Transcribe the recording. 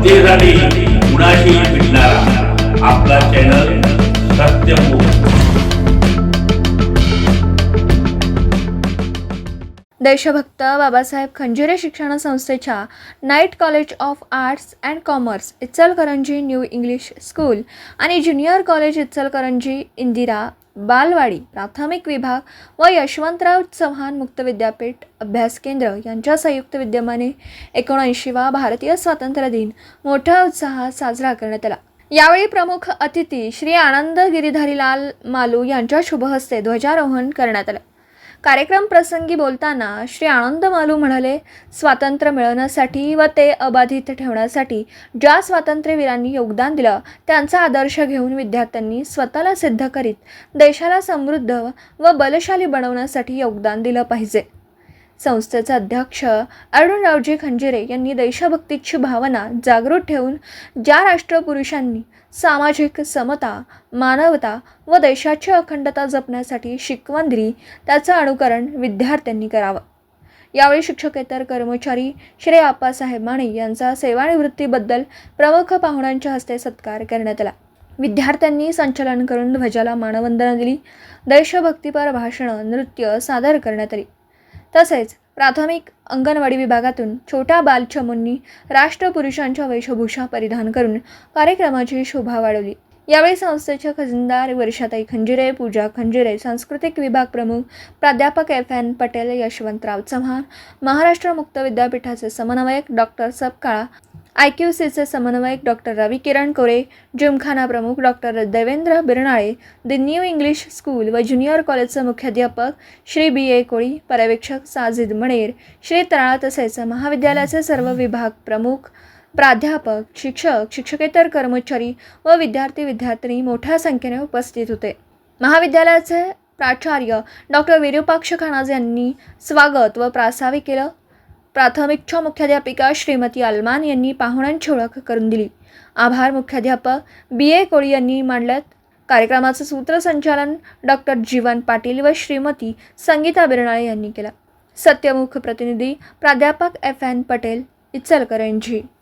जनतेसाठी कुणाशी भेटणारा आपला चॅनल सत्यमुख देशभक्त बाबासाहेब खंजिरे शिक्षण संस्थेच्या night college of arts and commerce Ichalkaranji new English school आणि ज्युनियर कॉलेज इचलकरंजी इंदिरा बालवाडी प्राथमिक विभाग व यशवंतराव चव्हाण मुक्त विद्यापीठ अभ्यास केंद्र यांच्या संयुक्त विद्यमाने एकोणऐंशीवा भारतीय स्वातंत्र्य दिन मोठ्या उत्साहात साजरा करण्यात आला. यावेळी प्रमुख अतिथी श्री आनंद गिरीधारीलाल मालू यांच्या शुभहस्ते ध्वजारोहण करण्यात आलं. कार्यक्रम प्रसंगी बोलताना श्री आनंद मालू म्हणाले स्वातंत्र्य मिळवण्यासाठी व ते अबाधित ठेवण्यासाठी ज्या स्वातंत्र्यवीरांनी योगदान दिलं त्यांचा आदर्श घेऊन विद्यार्थ्यांनी स्वतःला सिद्ध करीत देशाला समृद्ध व बलशाली बनवण्यासाठी योगदान दिलं पाहिजे. संस्थेचे अध्यक्ष अरुणरावजी खंजिरे यांनी देशभक्तीची भावना जागृत ठेवून ज्या राष्ट्रपुरुषांनी सामाजिक समता मानवता व देशाची अखंडता जपण्यासाठी शिकवण दिली त्याचं अनुकरण विद्यार्थ्यांनी करावं. यावेळी शिक्षकेतर कर्मचारी श्री आप्पासाहेब माने यांचा सेवानिवृत्तीबद्दल प्रमुख पाहुण्यांच्या हस्ते सत्कार करण्यात आला. विद्यार्थ्यांनी संचलन करून ध्वजाला मानवंदना दिली. देशभक्तीपर भाषणं नृत्य सादर करण्यात आली. तसेच प्राथमिक अंगणवाडी विभागातून छोट्या बालचमूंनी राष्ट्रपुरुषांच्या वेशभूषा परिधान करून कार्यक्रमाची शोभा वाढवली. यावेळी संस्थेच्या खजिनदार वर्षाताई खंजिरे पूजा खंजिरे सांस्कृतिक विभाग प्रमुख प्राध्यापक एफ एन पटेल यशवंतराव चव्हाण महाराष्ट्र मुक्त विद्यापीठाचे समन्वयक डॉक्टर सबकाळा आय क्यू सीचे समन्वयक डॉक्टर रवी किरण कोरे जिमखाना प्रमुख doctor Devendra Birnale the new English school व ज्युनियर कॉलेजचे मुख्याध्यापक श्री बी ए कोळी पर्यवेक्षक साजिद मणेर श्री तळा तसेच महाविद्यालयाचे सर्व विभाग प्रमुख प्राध्यापक शिक्षक शिक्षकेतर कर्मचारी व विद्यार्थी विद्यार्थिनी मोठ्या संख्येने उपस्थित होते. महाविद्यालयाचे प्राचार्य डॉक्टर विरूपाक्ष खानाज यांनी स्वागत व प्रास्ताविक केलं. प्राथमिकच्या मुख्याध्यापिका श्रीमती अल्मान यांनी पाहुण्यांची ओळख करून दिली. आभार मुख्याध्यापक. बी. ए. कोळी यांनी मांडल्यात कार्यक्रमाचं सूत्रसंचालन डॉक्टर जीवन पाटील व श्रीमती संगीता बिरनाळे यांनी केलं. सत्यमुख प्रतिनिधी प्राध्यापक एफ. एन. पटेल इचलकरंजी.